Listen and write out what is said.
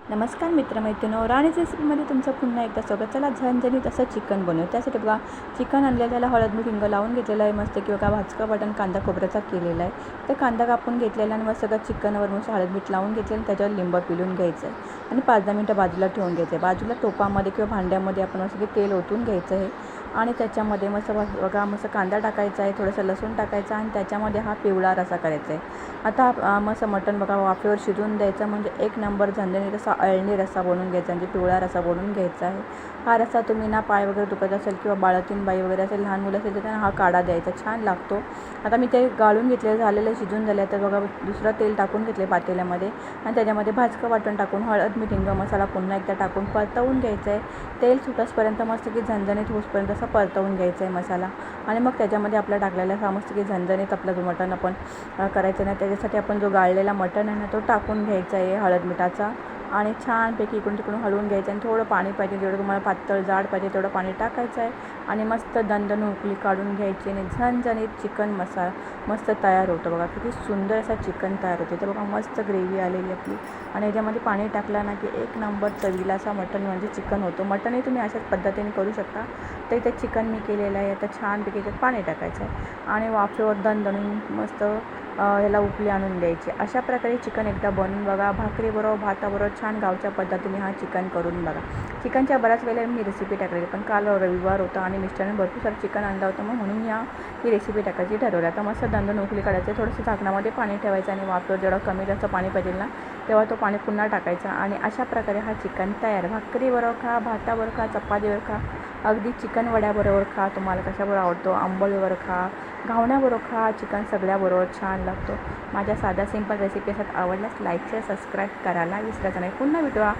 नमस्कार मित्रमैत्रिणी राणी रेसिपीमध्ये तुमचं पुन्हा एकदा स्वागत. चला झणझणीत असं चिकन बनवू. त्यासाठी बघा चिकन आणलेलं त्याला हळद मीठ हिंग लावून घेतलेलं आहे मस्त किंवा का भाजका बटन कांदा खोबऱ्याचा केलेला आहे. तर कांदा कापून घेतलेला आणि मग सगळं चिकनवर मस्त हळद मीठ लावून घेतलं आणि त्याच्यावर लिंब पिळून घ्यायचं आहे. आणि पाच दहा मिनटं बाजूला ठेवून घ्यायचं आहे. बाजूला टोपामध्ये किंवा भांड्यामध्ये आपण मस्त की तेल ओतून घ्यायचं आहे. आणि त्याच्यामध्ये मस्त बघा मस्त कांदा टाकायचा आहे थोडंसं लसूण टाकायचा आणि त्याच्यामध्ये हा पिवळा रसा करायचा आहे. आता मस्त मटण बघा वाफेवर शिजवून द्यायचं म्हणजे एक नंबर झणझणीत रसा अळणी रस्सा बनवून घ्यायचा म्हणजे पिवळा रसा बनवून घ्यायचा आहे. हा रस्सा तुम्ही ना पाय वगैरे दुखत असेल किंवा बाळातीन बाई वगैरे असेल लहान मुलं असेल तर त्यांना हा काढा द्यायचा छान लागतो. आता मी ते गाळून घेतले झालेलं शिजून झालं तर बघा दुसरं तेल टाकून घेतले पातेल्यामध्ये आणि त्याच्यामध्ये भाजकं वाटण टाकून हळद मीठ मसाला पुन्हा एकदा टाकून परतवून घ्यायचं आहे. तेल सुटसपर्यंत मस्त की झणझणीत होसपर्यंत असं परतवून घ्यायचं आहे मसाला. आणि मग त्याच्यामध्ये आपला टाकलेला समजतं की झणझणीत आपलं जो मटण आपण करायचं नाही त्याच्यासाठी आपण जो गाळलेला मटण आहे ना तो टाकून घ्यायचा आहे हळद मिठाचा. आणि छानपैकी इकडून तिकडून हलवून घ्यायचं आणि थोडं पाणी पाहिजे जेवढं तुम्हाला पातळ जाड पाहिजे तेवढं पाणी टाकायचं आहे. आणि मस्त दणदण उकळी काढून घ्यायची आणि झणझणीत चिकन मसाला मस्त तयार होतं बघा. किती सुंदर असा चिकन तयार होते. तर बघा मस्त ग्रेव्ही आलेली आपली. आणि याच्यामध्ये पाणी टाकलं ना की एक नंबर चवीला असा मटण म्हणजे चिकन होतो. मटणही तुम्ही अशाच पद्धतीने करू शकता. तर इथे चिकन मी केलेलं आहे. आता छानपैकी त्यात पाणी टाकायचं आहे. आणि वाफेवर दणदणून मस्त ह्याला याला उकळी आणून द्यायची. अशा प्रकारे चिकन एकदा बनवून बघा. भाकरीबरोबर भाताबरोबर छान गावच्या पद्धतीने हा चिकन करून बघा. चिकनच्या बऱ्याच वेळेला मी रेसिपी टाकलेली पण काल रविवार होता आणि मिस्टरने भरपूर सारं चिकन आणलं होतं मग म्हणून या ही रेसिपी टाकायची ठरवली. आता मस्त दंदन उकळी काढायचं थोडंसं झाकणामध्ये पाणी ठेवायचं आणि वापर जेवढं कमी जास्त पाणी पाहिजे ना तेव्हा तो पाणी पुन्हा टाकायचा. आणि अशा प्रकारे हा चिकन तयार. भाकरीबरोबर खा भाताबरोबर खा चपातीवर खा. अगदी चिकन वड्याबरोबर खा तुम्हाला कशाबरोबर आवडतो आंबोळीवर खा घावण्याबरोबर खा चिकन सगळ्याबरोबर छान लागतो. माझ्या साध्या सिंपल रेसिपी असतात आवडल्यास लाईक शेअर सबस्क्राईब करायला विसरायचं नाही. पुन्हा भेटूया.